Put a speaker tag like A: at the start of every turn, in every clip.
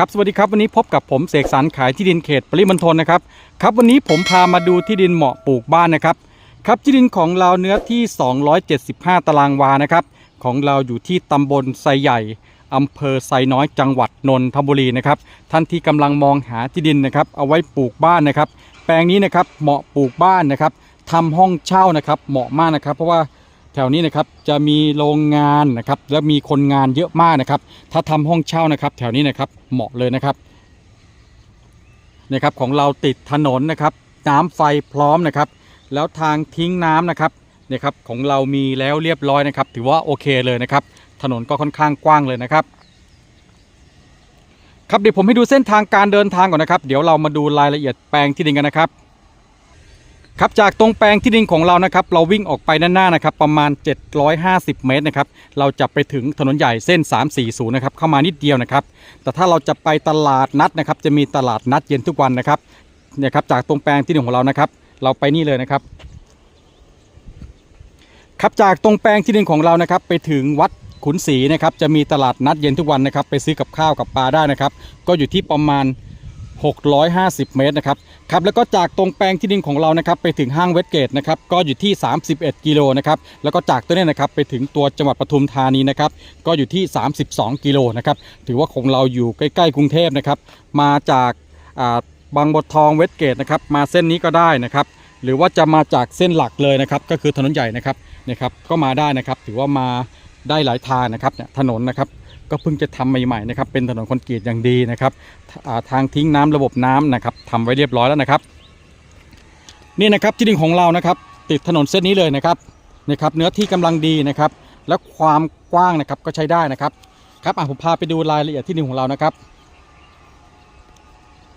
A: ครับสวัสดีครับวันนี้พบกับผมเสกสรรขายที่ดินเขตปริมณฑลนะครับครับวันนี้ผมพามาดูที่ดินเหมาะปลูกบ้านนะครับครับที่ดินของเราเนื้อที่ 275 ตารางวานะครับของเราอยู่ที่ตำบลไซใหญ่อำเภอไซน้อยจังหวัดนนทบุรีนะครับท่านที่กำลังมองหาที่ดินนะครับเอาไว้ปลูกบ้านนะครับ แปลงนี้นะครับเหมาะปลูกบ้านนะครับทำห้องเช่านะครับเหมาะมากนะครับ เพราะว่า แถวนี้นะครับจะมีโรงงานนะครับและมีคนงานเยอะมากนะครับ ถ้าทำห้องเช่านะครับ แถวนี้นะครับเหมาะเลยนะครับนะครับของเราติดถนนนะครับ น้ำไฟพร้อมนะครับ แล้วทางทิ้งน้ำนะครับนี่ครับของเรามีแล้วเรียบร้อยนะครับ ถือว่าโอเคเลยนะครับ ถนนก็ค่อนข้างกว้างเลยนะครับครับเดี๋ยวผมให้ดูเส้นทางการเดินทางก่อนนะครับ เดี๋ยวเรามาดูรายละเอียดแปลงที่ดินกันนะครับ ครับจากตรงแปลงที่ดินของเรานะครับ เราวิ่งออกไปด้านหน้านะครับ ประมาณ 750 เมตรนะครับ เราจะไปถึงถนนใหญ่เส้น 340 นะครับ เข้ามานิดเดียวนะครับ แต่ถ้าเราจะไปตลาดนัดนะครับ จะมีตลาดนัดเย็นทุกวันนะครับเนี่ยครับจากตรงแปลงที่ดินของเรานะครับ เราไปนี่เลยนะครับ ครับจากตรงแปลงที่ดินของเรานะครับ ไปถึงวัดขุนศรีนะครับ จะมีตลาดนัดเย็นทุกวันนะครับ ไปซื้อกับข้าวกับปลาได้นะครับ ก็อยู่ที่ประมาณ 650 เมตรนะครับครับแล้วก็จากตรงแปลงที่ดินของเรานะครับไปถึงห้างเวสเกตนะครับก็อยู่ที่ 31 กิโลนะครับแล้วก็จากตัวนี้นะครับไปถึงตัวจังหวัดปทุมธานีนะครับก็อยู่ที่ 32 กิโลนะครับถือว่าของเราอยู่ใกล้ๆกรุงเทพนะครับมาจากบางบัวทองเวสเกตนะครับมาเส้นนี้ก็ได้นะครับหรือว่าจะมาจากเส้นหลักเลยนะครับก็คือถนนใหญ่นะครับนะครับก็มาได้นะครับถือว่ามาได้หลายทางนะครับเนี่ยถนนนะครับ ก็เพิ่งจะทำใหม่ๆนะครับเป็นถนนคอนกรีตอย่างดีนะครับทางทิ้งน้ำระบบน้ำนะครับทำไว้เรียบร้อยแล้วนะครับ นี่นะครับที่ดินของเรานะครับ ติดถนนเส้นนี้เลยนะครับนะครับเนื้อที่กำลังดีนะครับ และความกว้างนะครับก็ใช้ได้นะครับครับอะผมพาไปดูรายละเอียดที่ดินของเรานะครับ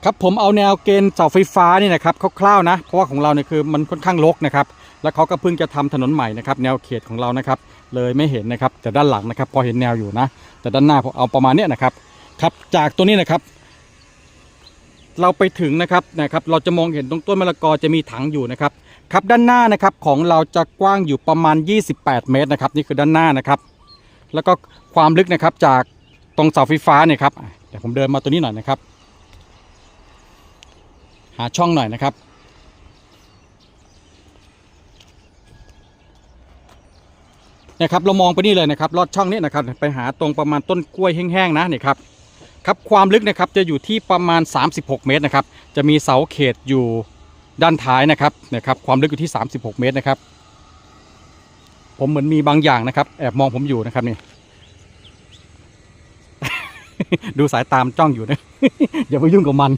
A: ครับผมเอาแนวเกณฑ์เสาไฟฟ้านี่นะครับคร่าวๆนะเพราะว่าของเราเนี่ยคือมันค่อนข้างรกนะครับ แล้วเขาก็เพิ่งจะทำถนนใหม่นะครับแนวเขตของเรานะครับ เลยไม่เห็นนะครับแต่ด้านหลังนะครับ พอเห็นแนวอยู่นะ แต่ด้านหน้าผมเอาประมาณเนี้ยนะครับครับจากตัวนี้นะครับ เราไปถึงนะครับนะครับเราจะมองเห็นตรงต้นมะละกอจะมีถังอยู่นะครับครับด้านหน้านะครับของเราจะกว้างอยู่ประมาณ 28 เมตรนะครับ นี่คือด้านหน้านะครับ แล้วก็ความลึกนะครับจากตรงเสาไฟฟ้าเนี่ยครับเดี๋ยวผมเดินมาตัวนี้หน่อยนะครับ หาช่องหน่อยนะครับ นะครับเรามองไปนี่เลยนะครับลอดช่องนี้นะครับไปหาตรงประมาณต้นกล้วยแห้งๆนะนี่ครับครับความลึกนะครับจะอยู่ที่ประมาณ 36 เมตรนะครับจะมีเสาเขตอยู่ด้านท้ายนะครับนะครับความลึกอยู่ที่ 36 เมตรนะครับ ผมเหมือนมีบางอย่างนะครับ แอบมองผมอยู่นะครับนี่ดูสายตามจ้องอยู่นะ อย่าไปยุ่งกับมัน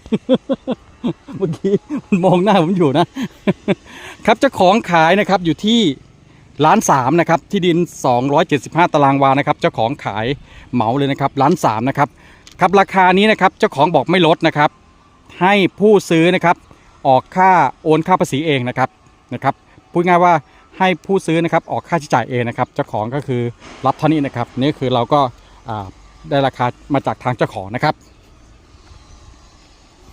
A: เมื่อกี้มันมองหน้าผมอยู่นะ ครับเจ้าของขายนะครับอยู่ที่ ล้านสามนะครับที่ดิน 275 ตารางวานะครับเจ้าของขายเหมาเลยนะครับล้านสามนะครับครับราคานี้นะครับเจ้าของบอกไม่ลดนะครับ ให้ผู้ซื้อนะครับออกค่าโอนค่าภาษีเองนะครับนะครับพูดง่ายว่าให้ผู้ซื้อนะครับออกค่าใช้จ่ายเองนะครับเจ้าของก็คือรับเท่านี้นะครับนี่คือเราก็ได้ราคามาจากทางเจ้าของนะครับ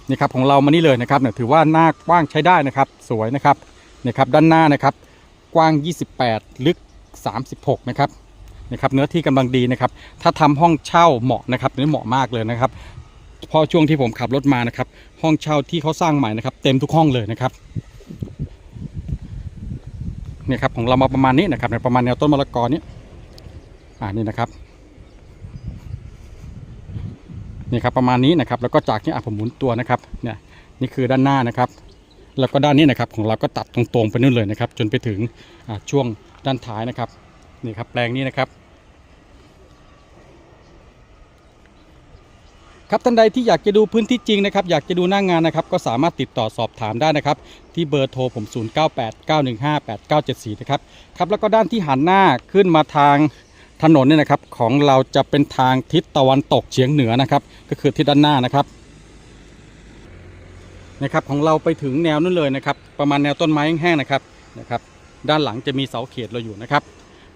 A: นี่ครับของเรามานี่เลยนะครับเนี่ยถือว่าหน้ากว้างใช้ได้นะครับ สวยนะครับนี่ครับด้านหน้านะครับ กว้าง 28 ลึก 36 นะครับนะครับเนื้อที่กำลังดีนะครับ ถ้าทำห้องเช่าเหมาะนะครับนี่เหมาะมากเลยนะครับเพราะช่วงที่ผมขับรถมานะครับ ห้องเช่าที่เขาสร้างใหม่นะครับ เต็มทุกห้องเลยนะครับเนี่ยครับของเรามาประมาณนี้นะครับในประมาณแนวต้นมะละกอนี้อ่านี่นะครับนี่ครับประมาณนี้นะครับ แล้วก็จากนี้อะผมหมุนตัวนะครับเนี่ยนี่คือด้านหน้านะครับ แล้วก็ด้านนี้นะครับของเราก็ตัดตรงๆไปนู่นเลยนะครับ จนไปถึงช่วงด้านท้ายนะครับนี่ครับแปลงนี้นะครับ ครับท่านใดที่อยากจะดูพื้นที่จริงนะครับ อยากจะดูหน้างงานนะครับ ก็สามารถติดต่อสอบถามได้นะครับ ที่เบอร์โทรผม 0989158974 นะครับครับแล้วก็ด้านที่หันหน้าขึ้นมาทางถนนเนี่ยนะครับของเราจะเป็นทางทิศตะวันตกเฉียงเหนือนะครับ ก็คือทิศด้านหน้านะครับ นะครับของเราไปถึงแนวนั่นเลยนะครับ ประมาณแนวต้นไม้แห้งๆนะครับนะครับ ด้านหลังจะมีเสาเขตเราอยู่นะครับ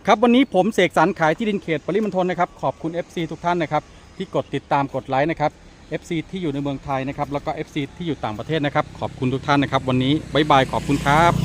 A: ครับวันนี้ผมเสกสรรขายที่ดินเขตปริมณฑลนะครับขอบคุณ FC ทุกท่านนะครับที่กดติดตามกดไลค์นะครับ FC ที่อยู่ในเมืองไทยนะครับแล้วก็ FC ที่อยู่ต่างประเทศนะครับ ขอบคุณทุกท่านนะครับ วันนี้บ๊ายบายขอบคุณครับ